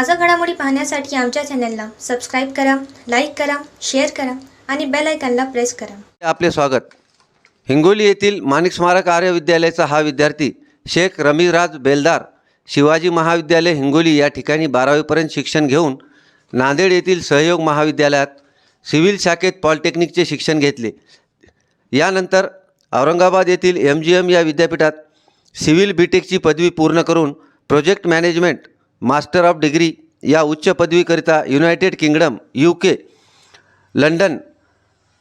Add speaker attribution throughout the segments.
Speaker 1: ताज्या घडामोडी पाहण्यासाठी आमच्या चॅनलला सबस्क्राईब करा लाईक करा शेअर करा आणि बेल आयकॉनला प्रेस करा.
Speaker 2: आपले स्वागत. हिंगोली येथील माणिक स्मारक आर्य विद्यालयाचा हा विद्यार्थी शेख रमीराज बेलदार शिवाजी महाविद्यालय हिंगोली या ठिकाणी बारावीपर्यंत शिक्षण घेऊन नांदेड येथील सहयोग महाविद्यालयात सिव्हिल शाखेत पॉलिटेक्निकचे शिक्षण घेतले. यानंतर औरंगाबाद येथील एम जी एम या विद्यापीठात सिव्हिल बी टेकची पदवी पूर्ण करून project management master of degree या उच्च पदवीकरिता United Kingdom U K London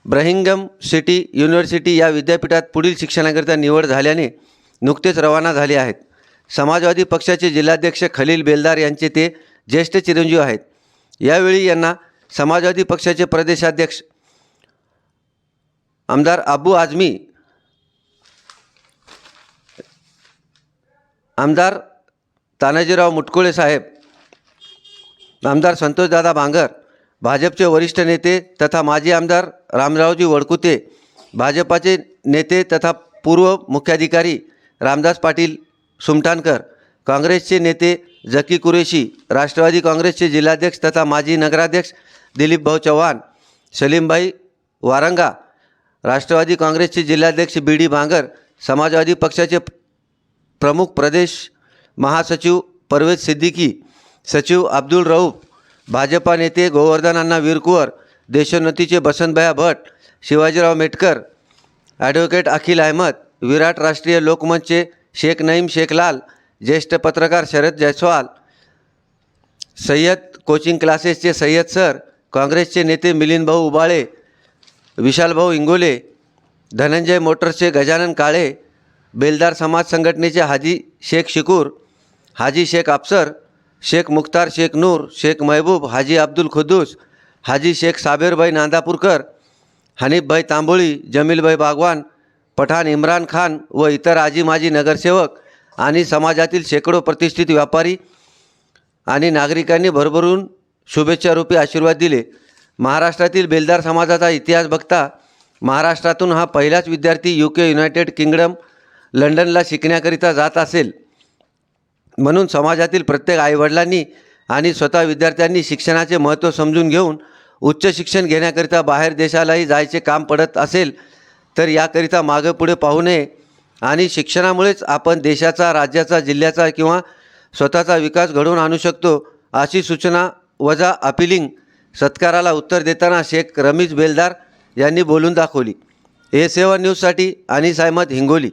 Speaker 2: Birmingham city university या विद्यापीठात पुढील शिक्षणाकरिता निवड झाल्याने नुकतेच रवाना झाले आहेत. समाजवादी पक्षाचे जिल्हाध्यक्ष खलील बेलदार यांचे ते ज्येष्ठ चिरंजीव आहेत. यावेळी यांना समाजवादी पक्षाचे प्रदेशाध्यक्ष आमदार अबू आझमी आमदार तानाजीराव मुटकुळे साहेब आमदार संतोषदादा भांगर भाजपचे वरिष्ठ नेते तथा माजी आमदार रामरावजी वडकुते भाजपाचे नेते तथा पूर्व मुख्याधिकारी रामदास पाटील सुमठाणकर काँग्रेसचे नेते जकी कुरेशी राष्ट्रवादी काँग्रेसचे जिल्हाध्यक्ष तथा माजी नगराध्यक्ष दिलीप भाऊ चव्हाण सलीमभाई वारंगा राष्ट्रवादी काँग्रेसचे जिल्हाध्यक्ष बी डी भांगर समाजवादी पक्षाचे प्रमुख प्रदेश महासचिव परवेज सिद्दीकी सचिव अब्दुल रऊफ भाजपा नेते गोवर्धन अण्णा वीरकुवर देशोन्नतीचे बसंतभया भट शिवाजीराव मेटकर ॲडव्होकेट अखिल अहमद विराट राष्ट्रीय लोकमंचचे शेख नईम शेख लाल ज्येष्ठ पत्रकार शरद जयस्वाल सय्यद कोचिंग क्लासेसचे सय्यद सर काँग्रेसचे नेते मिलिंद भाऊ उबाळे विशालभाऊ इंगोले धनंजय मोटर्सचे गजानन काळे बेलदार समाज संघटनेचे हाजी शेख शिकूर हाजी शेख अफसर शेख मुख्तार शेख नूर शेख महबूब हाजी अब्दुल खुद्दूस हाजी शेख साबेरभाई नांदापूरकर हनीफभाई तांबोळी जमीलभाई बागवान पठाण इम्रान खान व इतर आजी माजी नगरसेवक आणि समाजातील शेकडो प्रतिष्ठित व्यापारी आणि नागरिकांनी भरभरून शुभेच्छारूपी आशीर्वाद दिले. महाराष्ट्रातील बेलदार समाजाचा इतिहास बघता महाराष्ट्रातून हा पहिलाच विद्यार्थी यू के युनायटेड किंगडम लंडनला शिकण्याकरिता जात असेल. म्हणून समाजातील प्रत्येक आईवडिलांनी आणि स्वतः विद्यार्थ्यांनी शिक्षणाचे महत्त्व समजून घेऊन उच्च शिक्षण घेण्याकरिता बाहेर देशालाही जायचे काम पडत असेल तर याकरिता मागं पुढे पाहू नये. आणि शिक्षणामुळेच आपण देशाचा राज्याचा जिल्ह्याचा किंवा स्वतःचा विकास घडवून आणू शकतो अशी सूचना वजा अपिलिंग सत्काराला उत्तर देताना शेख रमीज बेलदार यांनी बोलून दाखवली. ए सेवन न्यूजसाठी अनिस अहमद हिंगोली